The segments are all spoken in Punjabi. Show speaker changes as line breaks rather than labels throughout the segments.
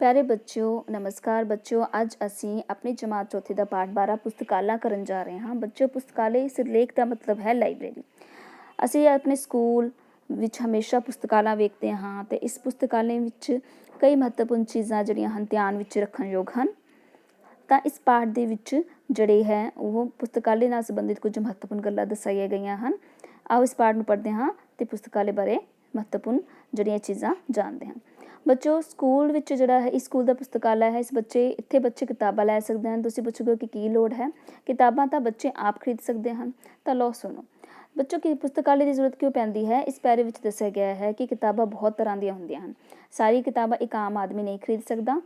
ਪਿਆਰੇ ਬੱਚਿਓ, ਨਮਸਕਾਰ ਬੱਚਿਓ, ਅੱਜ ਅਸੀਂ ਆਪਣੀ ਜਮਾਤ ਚੌਥੀ ਦਾ ਪਾਠ 12 ਪੁਸਤਕਾਲਾ ਕਰਨ ਜਾ ਰਹੇ ਹਾਂ। ਬੱਚਿਓ, ਪੁਸਤਕਾਲੇ ਸਿਰਲੇਖ ਦਾ ਮਤਲਬ ਹੈ ਲਾਇਬ੍ਰੇਰੀ। ਅਸੀਂ ਆਪਣੇ ਸਕੂਲ ਵਿੱਚ ਹਮੇਸ਼ਾ ਪੁਸਤਕਾਲਾ ਵੇਖਦੇ ਹਾਂ ਤੇ ਇਸ ਪੁਸਤਕਾਲੇ ਵਿੱਚ ਕਈ ਮਹੱਤਵਪੂਰਨ ਚੀਜ਼ਾਂ ਜਿਹੜੀਆਂ ਹਨ, ਧਿਆਨ ਵਿੱਚ ਰੱਖਣ ਯੋਗ ਹਨ। ਤਾਂ ਇਸ ਪਾਠ ਦੇ ਵਿੱਚ ਜਿਹੜੇ ਹੈ, ਉਹ ਪੁਸਤਕਾਲੇ ਨਾਲ ਸੰਬੰਧਿਤ ਕੁਝ ਮਹੱਤਵਪੂਰਨ ਗੱਲਾਂ ਦੱਸਾਈਆਂ ਗਈਆਂ ਹਨ। ਆਓ ਇਸ ਪਾਠ ਨੂੰ ਪੜ੍ਹਦੇ ਹਾਂ ਤੇ ਪੁਸਤਕਾਲੇ ਬਾਰੇ ਮਹੱਤਵਪੂਰਨ ਜਿਹੜੀਆਂ ਚੀਜ਼ਾਂ ਜਾਣਦੇ ਹਾਂ। ਬੱਚੋ, ਸਕੂਲ ਵਿੱਚ ਜਿਹੜਾ ਹੈ, ਇਸ ਸਕੂਲ ਦਾ ਪੁਸਤਕਾਲਾ ਹੈ, ਇਸ ਬੱਚੇ, ਇੱਥੇ ਬੱਚੇ ਕਿਤਾਬਾਂ ਲੈ ਸਕਦੇ ਹਨ। ਤੁਸੀਂ ਪੁੱਛੋਗੇ ਕਿ ਕੀ ਲੋੜ ਹੈ? ਕਿਤਾਬਾਂ ਤਾਂ ਬੱਚੇ ਆਪ ਖਰੀਦ ਸਕਦੇ ਹਨ। ਤਾਂ ਲਓ ਸੁਣੋ। ਬੱਚੋ, ਕੀ ਪੁਸਤਕਾਲੇ ਦੀ ਜ਼ਰੂਰਤ ਕਿਉਂ ਪੈਂਦੀ ਹੈ? ਇਸ ਪੈਰੇ ਵਿੱਚ ਦੱਸਿਆ ਗਿਆ ਹੈ ਕਿ ਕਿਤਾਬਾਂ ਬਹੁਤ ਤਰ੍ਹਾਂ ਦੀਆਂ ਹੁੰਦੀਆਂ ਹਨ। ਸਾਰੀ ਕਿਤਾਬਾਂ ਇੱਕ ਆਮ ਆਦਮੀ ਨਹੀਂ ਖਰੀਦ ਸਕਦਾ,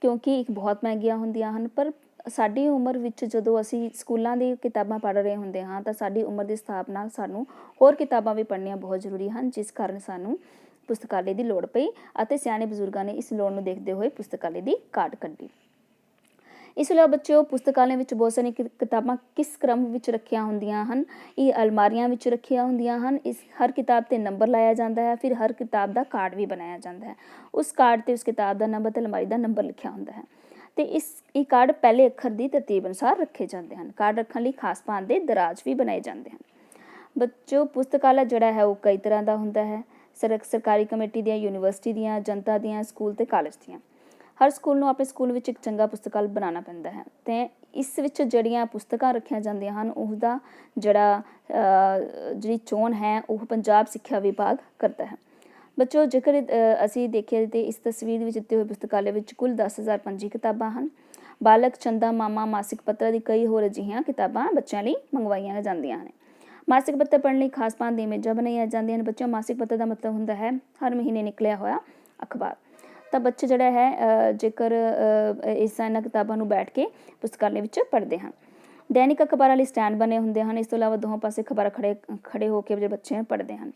ਕਿਉਂਕਿ ਇੱਕ ਬਹੁਤ ਮਹਿੰਗੀਆਂ ਹੁੰਦੀਆਂ ਹਨ। ਪਰ ਸਾਡੀ ਉਮਰ ਵਿੱਚ ਜਦੋਂ ਅਸੀਂ ਸਕੂਲਾਂ ਦੀ ਕਿਤਾਬਾਂ ਪੜ੍ਹ ਰਹੇ ਹੁੰਦੇ ਹਾਂ, ਤਾਂ ਸਾਡੀ ਉਮਰ ਦੇ ਹਿਸਾਬ ਨਾਲ ਸਾਨੂੰ ਹੋਰ ਕਿਤਾਬਾਂ ਵੀ ਪੜ੍ਹਨੀਆਂ ਬਹੁਤ ਜ਼ਰੂਰੀ ਹਨ, ਜਿਸ ਕਾਰਨ ਸਾਨੂੰ ਪੁਸਤਕਾਲੇ ਦੀ ਲੋੜ ਪਈ ਅਤੇ ਸਿਆਣੇ ਬਜ਼ੁਰਗਾਂ ਨੇ ਇਸ ਲੋੜ ਨੂੰ ਦੇਖਦੇ ਹੋਏ ਪੁਸਤਕਾਲੇ ਦੀ ਕਾਢ ਕੱਢੀ। ਇਸ ਲਈ ਬੱਚਿਓ, ਪੁਸਤਕਾਲਿਆਂ ਵਿੱਚ ਬਹੁਤ ਸਾਰੀਆਂ ਕਿ- ਕਿਤਾਬਾਂ ਕਿਸ ਕ੍ਰਮ ਵਿੱਚ ਰੱਖੀਆਂ ਹੁੰਦੀਆਂ ਹਨ? ਇਹ ਅਲਮਾਰੀਆਂ ਵਿੱਚ ਰੱਖੀਆਂ ਹੁੰਦੀਆਂ ਹਨ। ਇਸ ਹਰ ਕਿਤਾਬ ਤੇ ਨੰਬਰ ਲਾਇਆ ਜਾਂਦਾ ਹੈ। ਫਿਰ ਹਰ ਕਿਤਾਬ ਦਾ ਕਾਰਡ ਵੀ ਬਣਾਇਆ ਜਾਂਦਾ ਹੈ। ਉਸ ਕਾਰਡ ਤੇ ਉਸ ਕਿਤਾਬ ਦਾ ਨੰਬਰ ਤੇ ਅਲਮਾਰੀ ਦਾ ਨੰਬਰ ਲਿਖਿਆ ਹੁੰਦਾ ਹੈ। ਤੇ ਇਸ, ਇਹ ਕਾਰਡ ਪਹਿਲੇ ਅੱਖਰ ਦੀ ਤਰਤੀਬ ਅਨੁਸਾਰ ਰੱਖੇ ਜਾਂਦੇ ਹਨ। ਕਾਰਡ ਰੱਖਣ ਲਈ ਖਾਸ ਭਾਂਤ ਦੇ ਦਰਾਜ ਵੀ ਬਣਾਏ ਜਾਂਦੇ ਹਨ। ਬੱਚੋ ਪੁਸਤਕਾਲਾ ਜਿਹੜਾ ਹੈ ਉਹ ਕਈ ਤਰ੍ਹਾਂ ਦਾ ਹੁੰਦਾ ਹੈ। ਸਰਕਾਰੀ ਕਮੇਟੀ ਦੀਆਂ, ਯੂਨੀਵਰਸਿਟੀ ਦੀਆਂ, ਜਨਤਾ ਦੀਆਂ, ਸਕੂਲ ਤੇ ਕਾਲਜ ਦੀਆਂ। ਹਰ ਸਕੂਲ ਨੂੰ ਆਪਣੇ ਸਕੂਲ ਵਿੱਚ ਇੱਕ ਚੰਗਾ ਪੁਸਤਕਾਲ ਬਣਾਉਣਾ ਪੈਂਦਾ ਹੈ। ਤੇ ਇਸ ਵਿੱਚ ਜਿਹੜੀਆਂ ਪੁਸਤਕਾਂ ਰੱਖੀਆਂ ਜਾਂਦੀਆਂ ਹਨ ਉਸ ਜਿਹੜਾ ਜਿਹੜੀ ਚੋਣ ਹੈ, ਉਹ ਪੰਜਾਬ ਸਿੱਖਿਆ ਵਿਭਾਗ ਕਰਦਾ ਹੈ। ਬੱਚੋ, ਜੇਕਰ ਅਸੀਂ ਦੇਖੀਏ ਤੇ ਇਸ ਤਸਵੀਰ ਵਿੱਚ ਦਿੱਤੇ ਹੋਏ ਪੁਸਤਕਾਲੇ ਵਿੱਚ ਕੁੱਲ 10000 ਪੰਜੀ ਕਿਤਾਬਾਂ ਹਨ। ਬਾਲਕ, ਚੰਦਾ, ਮਾਮਾ, ਮਾਸਿਕ ਪੱਤਰ ਦੀ ਕਈ ਹੋਰ ਅਜਿਹੀਆਂ ਕਿਤਾਬਾਂ ਬੱਚਿਆਂ ਲਈ ਮੰਗਵਾਈਆਂ ਜਾਂਦੀਆਂ ਹਨ ਮਾਸਿਕ ਪੱਤਰ ਪੜ੍ਹਨ ਲਈ ਖਾਸ ਪਾਂ ਦੀਆਂ ਇਮੇਜਾਂ ਬਣਾਈਆਂ ਜਾਂਦੀਆਂ ਹਨ। ਬੱਚਿਆਂ ਮਾਸਿਕ ਪੱਤਰ ਦਾ ਮਤਲਬ ਹੁੰਦਾ ਹੈ, ਹਰ ਮਹੀਨੇ ਨਿਕਲਿਆ ਹੋਇਆ ਅਖਬਾਰ। ਤਾਂ ਬੱਚੇ ਜਿਹੜਾ ਹੈ ਜੇਕਰ ਇਸ ਇਹਨਾਂ ਕਿਤਾਬਾਂ ਨੂੰ ਬੈਠ ਕੇ ਪੁਸਤਕਾਲੇ ਵਿੱਚ ਪੜ੍ਹਦੇ ਹਨ। ਦੈਨਿਕ ਅਖਬਾਰਾਂ ਲਈ ਸਟੈਂਡ ਬਣੇ ਹੁੰਦੇ ਹਨ। ਇਸ ਤੋਂ ਇਲਾਵਾ ਦੋਹਾਂ ਪਾਸੇ ਖਬਰਾਂ ਖੜੇ ਖੜੇ ਹੋ ਕੇ ਜਿਹੜੇ ਬੱਚੇ ਪੜ੍ਹਦੇ ਹਨ।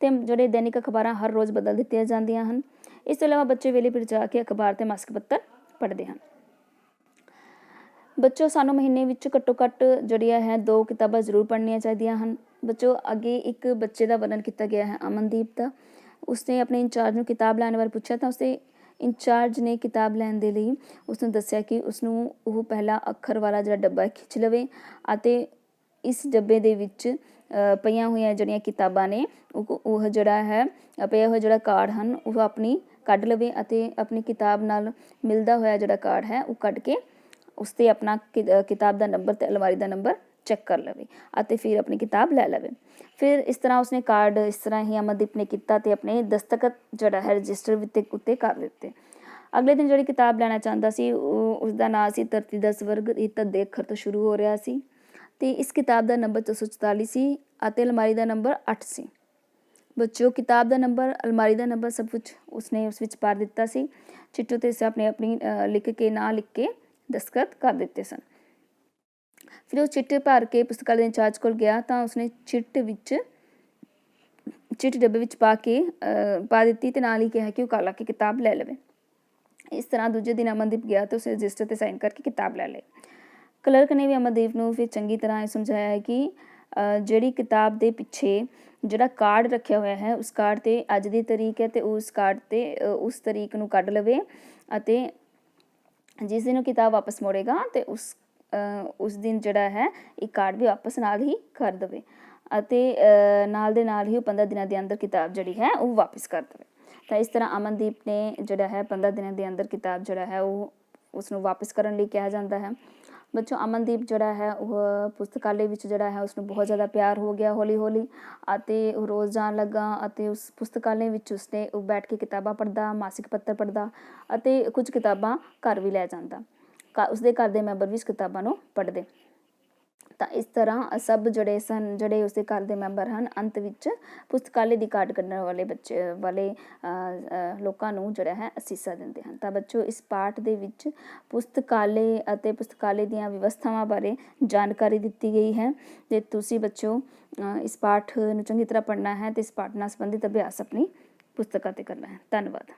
ਤੇ ਜਿਹੜੇ ਦੈਨਿਕ ਅਖਬਾਰਾਂ ਹਰ ਰੋਜ਼ ਬਦਲ ਦਿੱਤੀਆਂ ਜਾਂਦੀਆਂ ਹਨ। ਇਸ ਤੋਂ ਇਲਾਵਾ ਬੱਚੇ ਵੇਲੇ ਫਿਰ ਜਾ ਕੇ ਅਖਬਾਰ ਤੇ ਮਾਸਿਕ ਪੱਤਰ ਪੜ੍ਹਦੇ ਹਨ। ਬੱਚੋ, ਸਾਨੂੰ ਮਹੀਨੇ ਵਿੱਚ ਘੱਟੋ ਘੱਟ ਜਿਹੜੀਆਂ ਹੈ, ਦੋ ਕਿਤਾਬਾਂ ਜ਼ਰੂਰ ਪੜ੍ਹਨੀਆਂ ਚਾਹੀਦੀਆਂ ਹਨ। ਬੱਚੋ, ਅੱਗੇ ਇੱਕ ਬੱਚੇ ਦਾ ਵਰਣਨ ਕੀਤਾ ਗਿਆ ਹੈ, ਅਮਨਦੀਪ ਦਾ। ਉਸਨੇ ਆਪਣੇ ਇੰਚਾਰਜ ਨੂੰ ਕਿਤਾਬ ਲੈਣ ਬਾਰੇ ਪੁੱਛਿਆ ਤਾਂ ਉਸਦੇ ਇੰਚਾਰਜ ਨੇ ਕਿਤਾਬ ਲੈਣ ਦੇ ਲਈ ਉਸਨੂੰ ਦੱਸਿਆ ਕਿ ਉਸਨੂੰ ਉਹ ਪਹਿਲਾ ਅੱਖਰ ਵਾਲਾ ਜਿਹੜਾ ਡੱਬਾ ਖਿੱਚ ਲਵੇ ਅਤੇ ਇਸ ਡੱਬੇ ਦੇ ਵਿੱਚ ਪਈਆਂ ਹੋਈਆਂ ਜਿਹੜੀਆਂ ਕਿਤਾਬਾਂ ਨੇ, ਉਹ ਉਹ ਜਿਹੜਾ ਹੈ, ਪਿਆ ਹੋਇਆ ਜਿਹੜਾ ਕਾਰਡ ਹਨ, ਉਹ ਆਪਣੀ ਕੱਢ ਲਵੇ ਅਤੇ ਆਪਣੀ ਕਿਤਾਬ ਨਾਲ ਮਿਲਦਾ ਹੋਇਆ ਜਿਹੜਾ ਕਾਰਡ ਹੈ, ਉਹ ਕੱਢ ਕੇ ਉਸ ਤੇ ਆਪਣਾ ਕਿ- ਕਿਤਾਬ ਦਾ ਨੰਬਰ ਤੇ ਅਲਮਾਰੀ ਦਾ ਨੰਬਰ ਚੈੱਕ ਕਰ ਲਵੇ ਅਤੇ ਫਿਰ ਆਪਣੀ ਕਿਤਾਬ ਲੈ ਲਵੇ। ਫਿਰ ਇਸ ਤਰ੍ਹਾਂ ਉਸਨੇ ਕਾਰਡ ਇਸ ਤਰ੍ਹਾਂ ਹੀ ਅਮਨਦੀਪ ਨੇ ਕੀਤਾ ਤੇ ਆਪਣੇ ਦਸਤਖਤ ਜਿਹੜਾ ਹੈ ਰਜਿਸਟਰ ਉੱਤੇ ਉੱਤੇ ਕਰ ਦਿੱਤੇ। ਅਗਲੇ ਦਿਨ ਜਿਹੜੀ ਕਿਤਾਬ ਲੈਣਾ ਚਾਹੁੰਦਾ ਸੀ, ਉਹ ਉਸ ਦਾ ਨਾਂ ਸੀ ਧਰਤੀ ਦਾ ਸਵਰਗ, ਇਹ ਤਾਂ ਦੇ ਤੋਂ ਸ਼ੁਰੂ ਹੋ ਰਿਹਾ ਸੀ। ਤੇ ਇਸ ਕਿਤਾਬ ਦਾ ਨੰਬਰ 344 ਸੀ ਅਤੇ ਅਲਮਾਰੀ ਦਾ ਨੰਬਰ 8 ਸੀ। ਬੱਚੋ ਕਿਤਾਬ ਦਾ ਨੰਬਰ ਅਲਮਾਰੀ ਦਾ ਨੰਬਰ ਸਭ ਕੁਝ ਉਸਨੇ ਉਸ ਵਿੱਚ ਪਾ ਦਿੱਤਾ ਸੀ। ਚਿੱਟੂ ਤੇ ਸੇ ਆਪਣੇ ਆਪਣੀ ਲਿਖ ਕੇ, ਨਾਂ ਲਿਖ ਕੇ ਦਸਤਖਤ ਕਰ ਦਿੱਤੇ ਸਨ। ਫਿਰ ਉਹ ਚਿੱਟ ਭਰ ਕੇ ਪੁਸਤਕਾਲੇ ਦੇ ਇੰਚਾਰਜ ਕੋਲ ਗਿਆ ਤਾਂ ਉਸਨੇ ਚਿੱਟ ਵਿੱਚ ਚਿੱਟ ਡੱਬੇ ਵਿੱਚ ਪਾ ਕੇ ਪਾ ਦਿੱਤੀ ਤੇ ਨਾਲ ਹੀ ਕਿਹਾ ਕਿ ਉਹ ਕਾਲਾ ਕੇ ਕਿਤਾਬ ਲੈ ਲਵੇ। ਇਸ ਤਰ੍ਹਾਂ ਦੂਜੇ ਦਿਨ ਅਮਨਦੀਪ ਗਿਆ ਤੇ ਉਸ ਰਜਿਸਟਰ ਤੇ ਸਾਈਨ ਕਰਕੇ ਕਿਤਾਬ ਲੈ ਲਈ। ਕਲਰਕ ਨੇ ਵੀ ਅਮਨਦੀਪ ਨੂੰ ਫਿਰ ਚੰਗੀ ਤਰ੍ਹਾਂ ਇਹ ਸਮਝਾਇਆ ਹੈ ਕਿ ਜਿਹੜੀ ਕਿਤਾਬ ਦੇ ਪਿੱਛੇ ਜਿਹੜਾ ਕਾਰਡ ਰੱਖਿਆ ਹੋਇਆ ਹੈ, ਉਸ ਕਾਰਡ ਤੇ ਅੱਜ ਦੀ ਤਰੀਕ ਹੈ ਤੇ ਉਸ ਕਾਰਡ ਤੇ ਉਸ ਤਰੀਕ ਨੂੰ ਕੱਢ ਲਵੇ ਅਤੇ ਜਿਸ ਦਿਨ ਉਹ ਕਿਤਾਬ ਵਾਪਸ ਮੋੜੇਗਾ ਤੇ ਉਸ ਉਸ ਦਿਨ ਜਿਹੜਾ ਹੈ, ਇਹ ਕਾਰਡ ਵੀ ਵਾਪਸ ਨਾਲ ਹੀ ਕਰ ਦੇਵੇ ਅਤੇ ਨਾਲ ਦੇ ਨਾਲ ਹੀ ਉਹ 15 ਦਿਨਾਂ ਦੇ ਅੰਦਰ ਕਿਤਾਬ ਜਿਹੜੀ ਹੈ, ਉਹ ਵਾਪਸ ਕਰ ਦੇਵੇ। ਤਾਂ ਇਸ ਤਰ੍ਹਾਂ ਅਮਨਦੀਪ ਨੇ ਜਿਹੜਾ ਹੈ 15 ਦਿਨਾਂ ਦੇ ਅੰਦਰ ਕਿਤਾਬ ਜਿਹੜਾ ਹੈ, ਉਹ ਉਸ ਨੂੰ ਵਾਪਸ ਕਰਨ ਲਈ ਕਿਹਾ ਜਾਂਦਾ ਹੈ। ਬੱਚੋ ਅਮਨਦੀਪ ਜਿਹੜਾ ਹੈ, ਉਹ ਪੁਸਤਕਾਲੇ ਵਿੱਚ ਜਿਹੜਾ ਹੈ ਉਸ ਨੂੰ ਬਹੁਤ ਜ਼ਿਆਦਾ ਪਿਆਰ ਹੋ ਗਿਆ ਹੌਲੀ ਹੌਲੀ ਅਤੇ ਉਹ ਰੋਜ਼ ਜਾਣ ਲੱਗਾ ਅਤੇ ਉਸ ਪੁਸਤਕਾਲੇ ਵਿੱਚ ਉਸਨੇ ਉਹ ਬੈਠ ਕੇ ਕਿਤਾਬਾਂ ਪੜ੍ਹਦਾ, ਮਾਸਿਕ ਪੱਤਰ ਪੜ੍ਹਦਾ ਅਤੇ ਕੁਝ ਕਿਤਾਬਾਂ ਘਰ ਵੀ ਲੈ ਜਾਂਦਾ। ਘ- ਉਸਦੇ ਘਰ ਦੇ ਮੈਂਬਰ ਵੀ ਇਸ ਕਿਤਾਬਾਂ ਨੂੰ ਪੜ੍ਹਦੇ। ਤਾਂ ਇਸ ਤਰ੍ਹਾਂ ਸਭ ਜਿਹੜੇ ਸਨ, ਜਿਹੜੇ ਉਸਦੇ ਘਰ ਦੇ ਮੈਂਬਰ ਹਨ, ਅੰਤ ਵਿੱਚ ਪੁਸਤਕਾਲੇ ਦੀ ਕਾਢ ਕੱਢਣ ਵਾਲੇ ਬੱਚੇ, ਵਾਲੇ ਲੋਕਾਂ ਨੂੰ ਜਿਹੜਾ ਹੈ ਅਸੀਸਾ ਦਿੰਦੇ ਹਨ। ਤਾਂ ਬੱਚੋ, ਇਸ ਪਾਠ ਦੇ ਵਿੱਚ ਪੁਸਤਕਾਲੇ ਅਤੇ ਪੁਸਤਕਾਲੇ ਦੀਆਂ ਵਿਵਸਥਾਵਾਂ ਬਾਰੇ ਜਾਣਕਾਰੀ ਦਿੱਤੀ ਗਈ ਹੈ। ਤੇ ਤੁਸੀਂ ਬੱਚੋ ਇਸ ਪਾਠ ਨੂੰ ਚੰਗੀ ਤਰ੍ਹਾਂ ਪੜ੍ਹਨਾ ਹੈ, ਤੇ ਇਸ ਪਾਠ ਨਾਲ ਸੰਬੰਧਿਤ ਅਭਿਆਸ ਆਪਣੀ ਪੁਸਤਕਾਂ ਤੇ ਕਰਨਾ ਹੈ। ਧੰਨਵਾਦ।